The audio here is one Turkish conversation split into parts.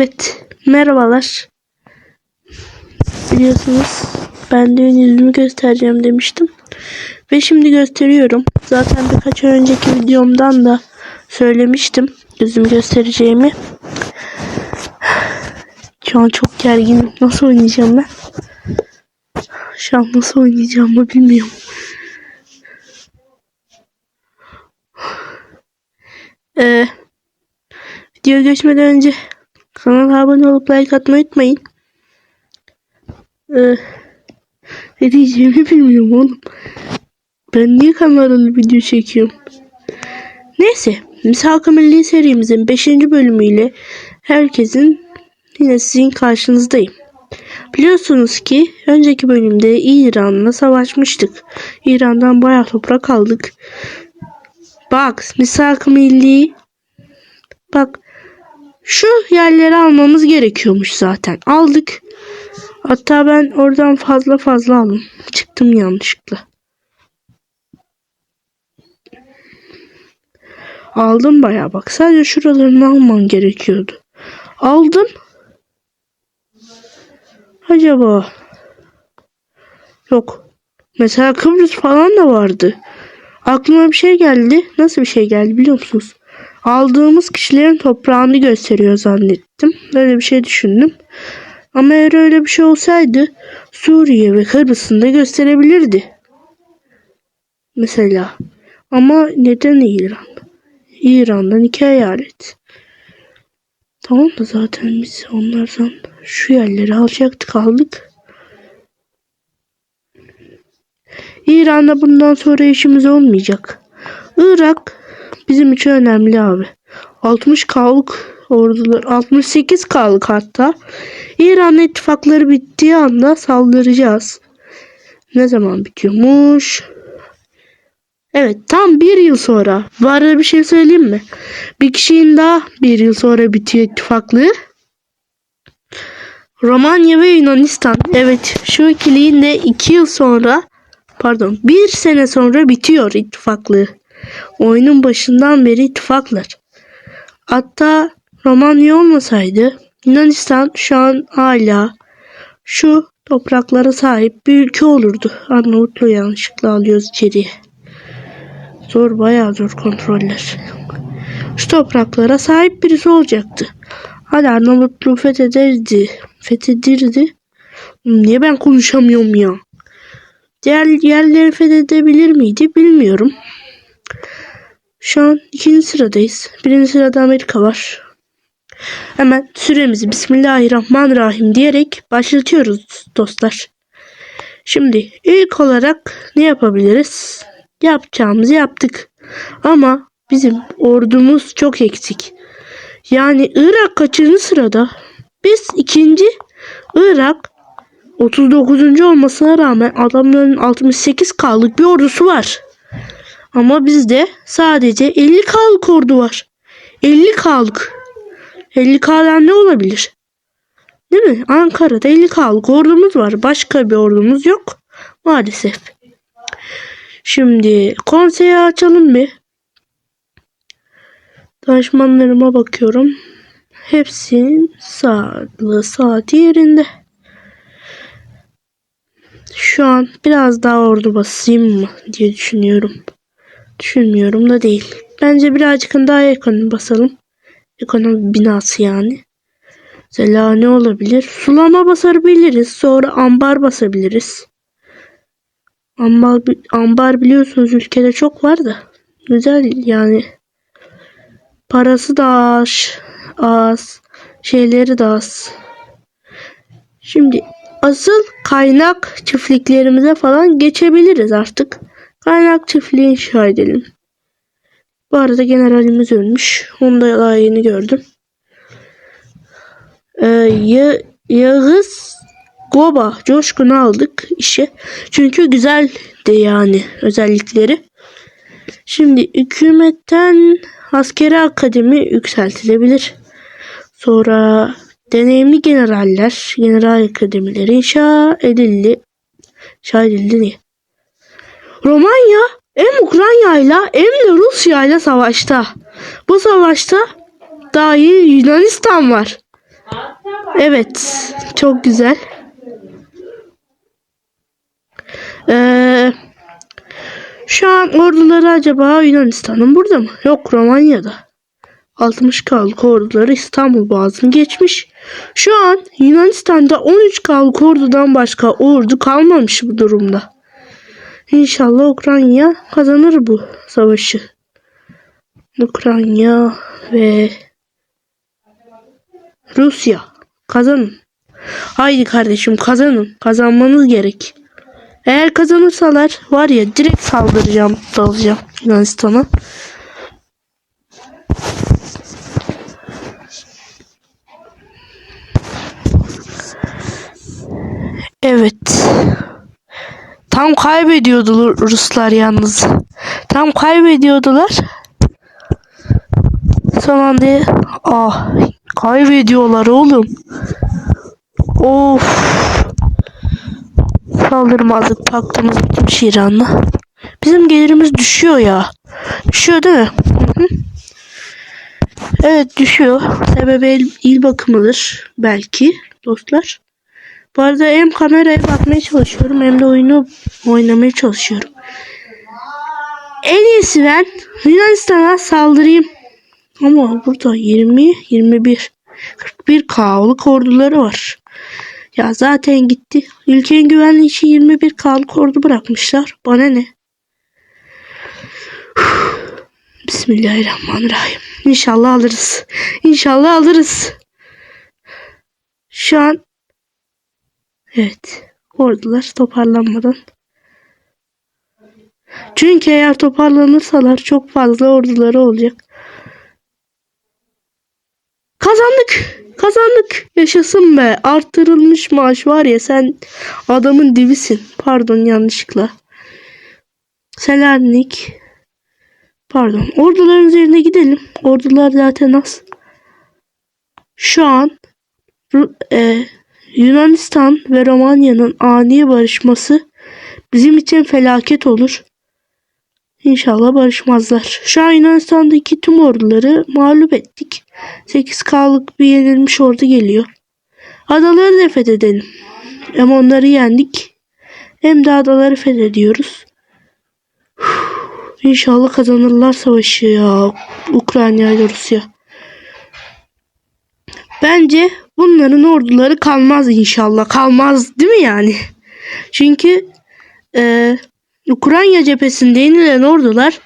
Evet, merhabalar. Biliyorsunuz ben de yüzümü göstereceğim demiştim. Ve şimdi gösteriyorum. Zaten birkaç önceki videomdan da söylemiştim yüzümü göstereceğimi. Şu an çok gerginim. Nasıl oynayacağım ben? Şu an nasıl oynayacağımı bilmiyorum. Ee, video geçmeden önce kanala abone olup like atmayı unutmayın. Ee, ne diyeceğimi bilmiyorum oğlum. Ben niye kanalda video çekiyorum? Neyse. Misak-ı Milli serimizin 5. bölümüyle herkesin yine sizin karşınızdayım. Biliyorsunuz ki önceki bölümde İran'la savaşmıştık. İran'dan bayağı toprak aldık. Bak Misak-ı Milli bak şu yerleri almamız gerekiyormuş zaten. Aldık. Hatta ben oradan fazla fazla aldım. Çıktım yanlışlıkla. Aldım bayağı bak. Sadece şuralarını almam gerekiyordu. Aldım. Acaba yok. Mesela Kıbrıs falan da vardı. Aklıma bir şey geldi. Nasıl bir şey geldi biliyor musunuz? Aldığımız kişilerin toprağını gösteriyor zannettim. Öyle bir şey düşündüm. Ama eğer öyle bir şey olsaydı Suriye ve Kıbrıs'ın da gösterebilirdi. Mesela. Ama neden İran? İran'dan iki eyalet. Tamam da zaten biz onlardan şu yerleri alacaktık aldık. İran'da bundan sonra işimiz olmayacak. Irak bizim için önemli abi. 60 K'lık ordular 68 K'lık hatta. İran ittifakları bittiği anda saldıracağız. Ne zaman bitiyormuş? Evet tam bir yıl sonra. Var bir şey söyleyeyim mi? Bir kişinin daha bir yıl sonra bitiyor ittifaklığı. Romanya ve Yunanistan. Evet şu ikiliğin de iki yıl sonra pardon bir sene sonra bitiyor ittifaklığı. Oyunun başından beri ittifaklar. Hatta Romanya olmasaydı Yunanistan şu an hala şu topraklara sahip bir ülke olurdu. Arnavutluğu yanlışlıkla alıyoruz içeriye. Zor bayağı zor kontroller. Şu topraklara sahip birisi olacaktı. Hadi Arnavutluğu fethederdi. Fethedirdi. Niye ben konuşamıyorum ya? Diğer yerleri fethedebilir miydi bilmiyorum. Şu an ikinci sıradayız. Birinci sırada Amerika var. Hemen süremizi Bismillahirrahmanirrahim diyerek başlatıyoruz dostlar. Şimdi ilk olarak ne yapabiliriz? Yapacağımızı yaptık. Ama bizim ordumuz çok eksik. Yani Irak kaçıncı sırada? Biz ikinci Irak 39. olmasına rağmen adamların 68 K'lık bir ordusu var. Ama bizde sadece 50 K'lık ordu var. 50 K'lık. 50 K'dan ne olabilir? Değil mi? Ankara'da 50 K'lık ordumuz var. Başka bir ordumuz yok. Maalesef. Şimdi konseyi açalım bir. Danışmanlarıma bakıyorum. Hepsinin sağlığı saati yerinde. Şu an biraz daha ordu basayım mı diye düşünüyorum. Düşünmüyorum da değil. Bence birazcık daha ekonomi basalım. Ekonomi binası yani. Mesela ne olabilir? Sulama basabiliriz. Sonra ambar basabiliriz. Ambar, ambar biliyorsunuz ülkede çok var da. Güzel yani. Parası da az. az. Şeyleri de az. Şimdi asıl kaynak çiftliklerimize falan geçebiliriz artık. Kaynak çiftliği inşa edelim. Bu arada generalimiz ölmüş. Onu da yeni gördüm. Ee, ya, Yağız Goba Coşkun'u aldık işe. Çünkü güzeldi yani özellikleri. Şimdi hükümetten askeri akademi yükseltilebilir. Sonra deneyimli generaller, general akademileri inşa edildi. İnşa edildi diye. Romanya hem Ukrayna ile hem de Rusya ile savaşta. Bu savaşta dahi Yunanistan var. Evet. Çok güzel. Ee, şu an orduları acaba Yunanistan'ın burada mı? Yok Romanya'da. 60 kalık orduları İstanbul Boğazı'nı geçmiş. Şu an Yunanistan'da 13 kalık ordudan başka ordu kalmamış bu durumda. İnşallah Ukrayna kazanır bu savaşı. Ukrayna ve Rusya kazanın. Haydi kardeşim kazanın. Kazanmanız gerek. Eğer kazanırsalar var ya direkt saldıracağım, dalacağım Yunanistan'a. Evet. Tam kaybediyordu Ruslar yalnız. Tam kaybediyordular. Son anda ah kaybediyorlar oğlum. Of. Saldırmazlık paktımız bitmiş İran'la. Bizim gelirimiz düşüyor ya. Düşüyor değil mi? Evet düşüyor. Sebebi il, il bakımıdır belki dostlar. Bu arada hem kameraya bakmaya çalışıyorum hem de oyunu oynamaya çalışıyorum. En iyisi ben Yunanistan'a saldırayım. Ama burada 20, 21, 41 K'lık orduları var. Ya zaten gitti. Ülkenin güvenliği için 21 K'lık ordu bırakmışlar. Bana ne? Bismillahirrahmanirrahim. İnşallah alırız. İnşallah alırız. Şu an Evet. Ordular toparlanmadan. Çünkü eğer toparlanırsalar çok fazla orduları olacak. Kazandık. Kazandık. Yaşasın be. Arttırılmış maaş var ya sen adamın dibisin. Pardon yanlışlıkla. Selanik. Pardon. Orduların üzerine gidelim. Ordular zaten az. Şu an e, Yunanistan ve Romanya'nın ani barışması bizim için felaket olur. İnşallah barışmazlar. Şu an Yunanistan'daki tüm orduları mağlup ettik. 8K'lık bir yenilmiş ordu geliyor. Adaları da fethedelim. Hem onları yendik hem de adaları fethediyoruz. İnşallah kazanırlar savaşı ya. Ukrayna ile Rusya. Bence bunların orduları kalmaz inşallah. Kalmaz değil mi yani? Çünkü e, Ukrayna cephesinde yenilen ordular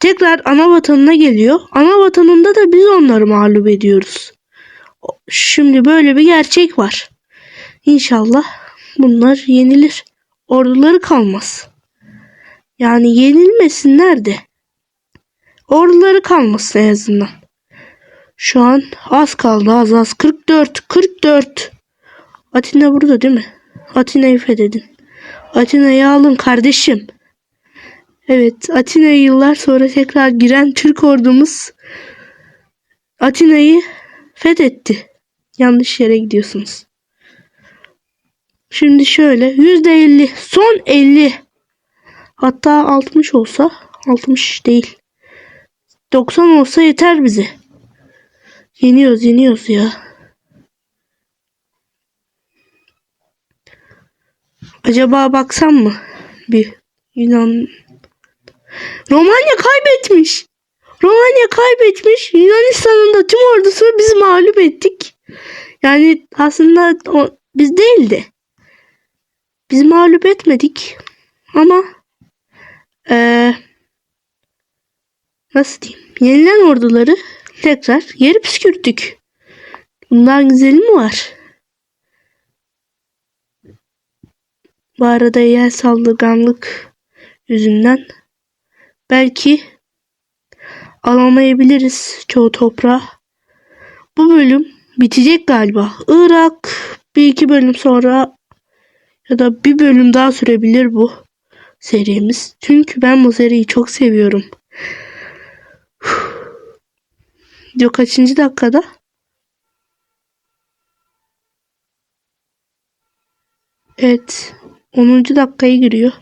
tekrar ana vatanına geliyor. Ana vatanında da biz onları mağlup ediyoruz. Şimdi böyle bir gerçek var. İnşallah bunlar yenilir. Orduları kalmaz. Yani yenilmesinler de. Orduları kalmasın en azından. Şu an az kaldı az az. 44 44. Atina burada değil mi? Atina'yı fethedin. Atina'yı alın kardeşim. Evet Atina'yı yıllar sonra tekrar giren Türk ordumuz Atina'yı fethetti. Yanlış yere gidiyorsunuz. Şimdi şöyle yüzde elli son 50 hatta 60 olsa 60 değil 90 olsa yeter bize. Yeniyoruz yeniyoruz ya. Acaba baksam mı? Bir Yunan Romanya kaybetmiş. Romanya kaybetmiş. Yunanistan'ın da tüm ordusunu biz mağlup ettik. Yani aslında o, biz değildi. Biz mağlup etmedik. Ama eee nasıl diyeyim? Yenilen orduları tekrar geri püskürttük. Bundan güzeli mi var? Bu arada yer saldırganlık yüzünden belki alamayabiliriz çoğu toprağı. Bu bölüm bitecek galiba. Irak bir iki bölüm sonra ya da bir bölüm daha sürebilir bu serimiz. Çünkü ben bu seriyi çok seviyorum. Diyor kaçıncı dakikada? Evet. 10. dakikaya giriyor.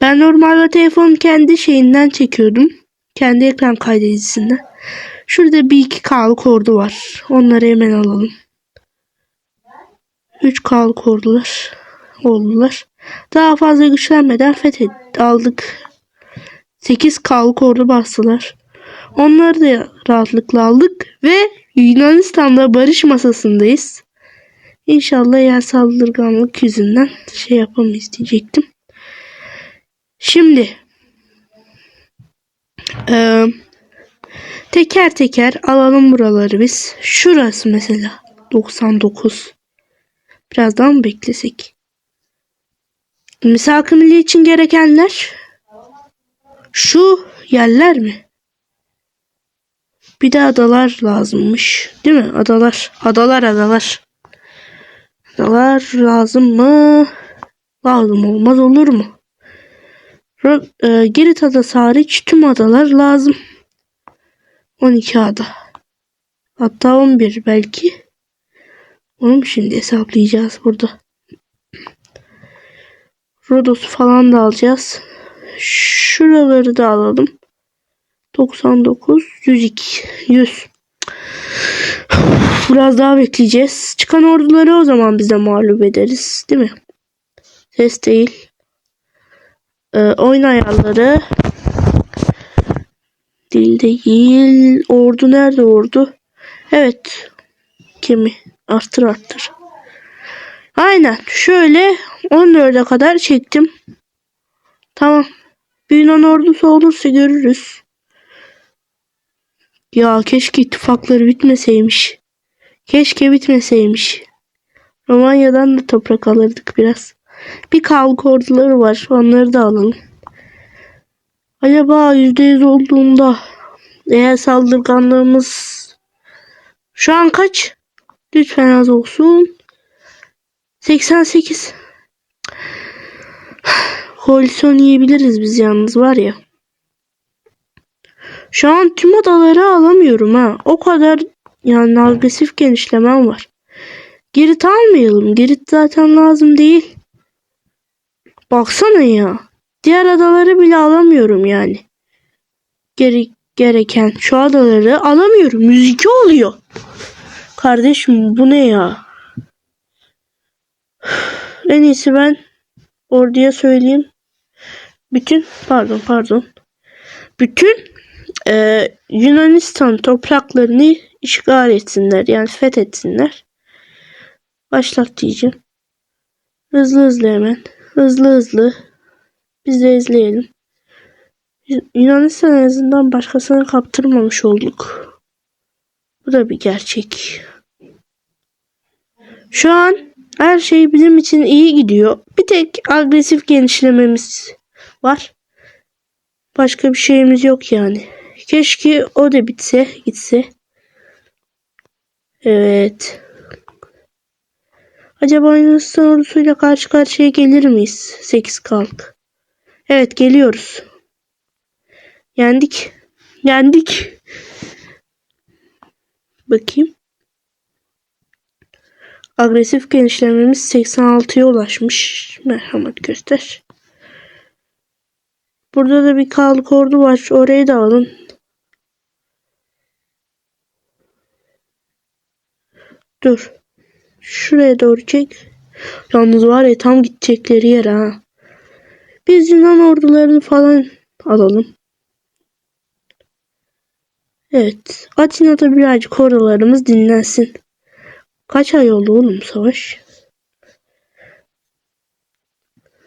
Ben normalde telefon kendi şeyinden çekiyordum. Kendi ekran kaydedicisinden. Şurada bir iki K'lık ordu var. Onları hemen alalım. 3 kalk oldular. oldular. Daha fazla güçlenmeden fethet aldık. 8 kalk ordu bastılar. Onları da rahatlıkla aldık ve Yunanistan'da barış masasındayız. İnşallah yer saldırganlık yüzünden şey yapamayız diyecektim. Şimdi eee, teker teker alalım buraları biz. Şurası mesela 99. Biraz daha mı beklesek? Misak-ı milli için gerekenler şu yerler mi? Bir de adalar lazımmış. Değil mi? Adalar. Adalar adalar. Adalar lazım mı? Lazım olmaz olur mu? E, Girit adası hariç tüm adalar lazım. 12 ada. Hatta 11 belki. Onu şimdi hesaplayacağız burada? Rodos falan da alacağız. Şuraları da alalım. 99, 102, 100. Biraz daha bekleyeceğiz. Çıkan orduları o zaman biz de mağlup ederiz. Değil mi? Ses değil. Ee, oyun ayarları. Dil değil. Ordu nerede ordu? Evet. Kimi? Arttır arttır. Aynen. Şöyle 14'e kadar çektim. Tamam. Bir Yunan ordusu olursa görürüz. Ya keşke ittifakları bitmeseymiş. Keşke bitmeseymiş. Romanya'dan da toprak alırdık biraz. Bir kalk orduları var. Onları da alalım. Acaba %100 olduğunda eğer saldırganlığımız şu an kaç? Lütfen az olsun. 88. Koalisyon yiyebiliriz biz yalnız var ya. Şu an tüm adaları alamıyorum ha. O kadar yani agresif genişlemem var. Girit almayalım. Girit zaten lazım değil. Baksana ya. Diğer adaları bile alamıyorum yani. Gere gereken şu adaları alamıyorum. 102 oluyor. Kardeşim bu ne ya? En iyisi ben orduya söyleyeyim. Bütün pardon pardon. Bütün e, Yunanistan topraklarını işgal etsinler. Yani fethetsinler. Başlat diyeceğim. Hızlı hızlı hemen. Hızlı hızlı. Biz de izleyelim. Yunanistan en azından başkasına kaptırmamış olduk. Bu da bir gerçek. Şu an her şey bizim için iyi gidiyor. Bir tek agresif genişlememiz var. Başka bir şeyimiz yok yani. Keşke o da bitse, gitse. Evet. Acaba Yunanistan ordusuyla karşı karşıya gelir miyiz? 8 kalk. Evet geliyoruz. Yendik. Yendik. Bakayım. Agresif genişlememiz 86'ya ulaşmış. Merhamet göster. Burada da bir kalk ordu var. Orayı da alın. Dur. Şuraya doğru çek. Yalnız var ya tam gidecekleri yer ha. Biz Yunan ordularını falan alalım. Evet. Atina'da birazcık oralarımız dinlensin. Kaç ay oldu oğlum savaş?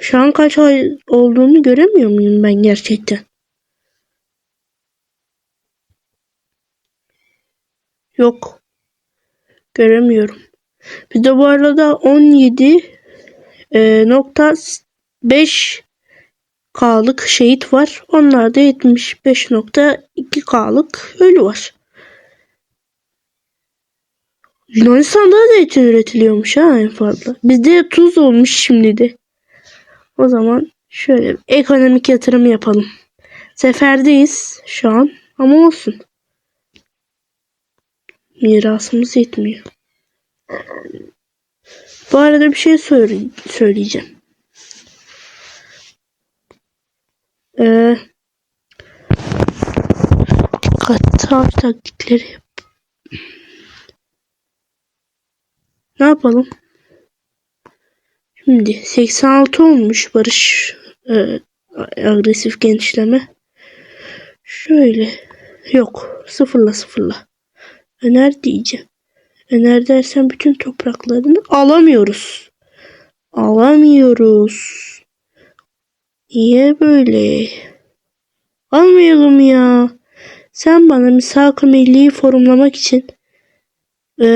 Şu an kaç ay olduğunu göremiyor muyum ben gerçekten? Yok. Göremiyorum. Bir de bu arada 17 e, nokta 5 K'lık şehit var. Onlarda 75.2 K'lık ölü var. Yunanistan'da da et üretiliyormuş ha en fazla. Bizde tuz olmuş şimdi de. O zaman şöyle ekonomik yatırım yapalım. Seferdeyiz şu an ama olsun. Mirasımız yetmiyor. Bu arada bir şey söyle söyleyeceğim. Ee, av taktikleri. Ne yapalım? Şimdi 86 olmuş barış e, agresif genişleme. Şöyle yok sıfırla sıfırla. Öner diyeceğim. Öner dersen bütün topraklarını alamıyoruz. Alamıyoruz. Niye böyle? Almayalım ya. Sen bana misak-ı milliyi forumlamak için e,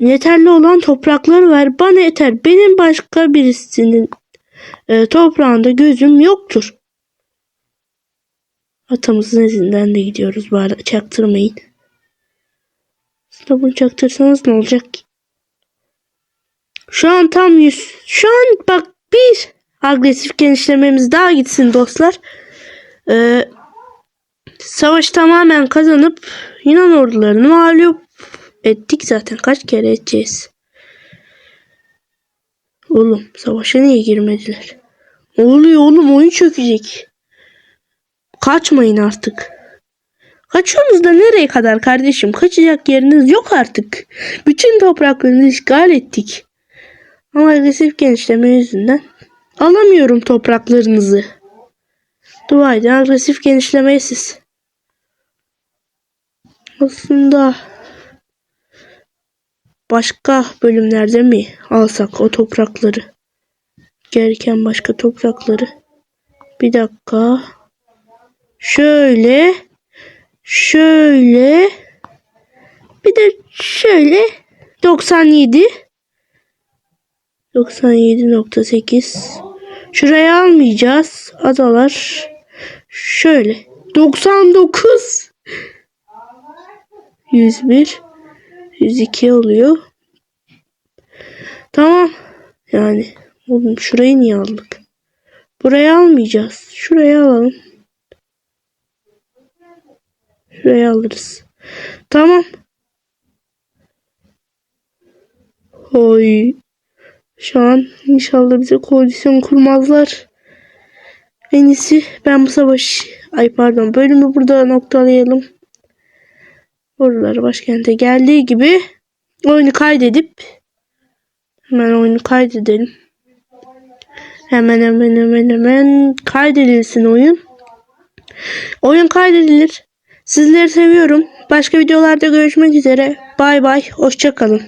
yeterli olan toprakları ver. Bana yeter. Benim başka birisinin e, toprağında gözüm yoktur. Atamızın izinden de gidiyoruz bari çaktırmayın. Bunu çaktırsanız ne olacak ki? Şu an tam 100. Şu an bak bir agresif genişlememiz daha gitsin dostlar. Ee, savaş tamamen kazanıp Yunan ordularını mağlup ettik zaten. Kaç kere edeceğiz? Oğlum savaşa niye girmediler? Ne oluyor oğlum oyun çökecek. Kaçmayın artık. Kaçıyorsunuz da nereye kadar kardeşim? Kaçacak yeriniz yok artık. Bütün topraklarını işgal ettik. Ama agresif genişleme yüzünden alamıyorum topraklarınızı. Dua edin agresif genişlemeyi siz. Aslında başka bölümlerde mi alsak o toprakları? Gereken başka toprakları. Bir dakika. Şöyle. Şöyle. Bir de şöyle. 97. 97.8. Şuraya almayacağız. Adalar. Şöyle. 99. 101. 102 oluyor. Tamam. Yani oğlum şurayı niye aldık? Burayı almayacağız. Şurayı alalım. Şuraya alırız. Tamam. Oy. Şu an inşallah bize koalisyon kurmazlar. En iyisi ben bu savaş ay pardon bölümü burada noktalayalım. Oralar başkente geldiği gibi oyunu kaydedip hemen oyunu kaydedelim. Hemen hemen hemen hemen kaydedilsin oyun. Oyun kaydedilir. Sizleri seviyorum. Başka videolarda görüşmek üzere. Bay bay. Hoşçakalın.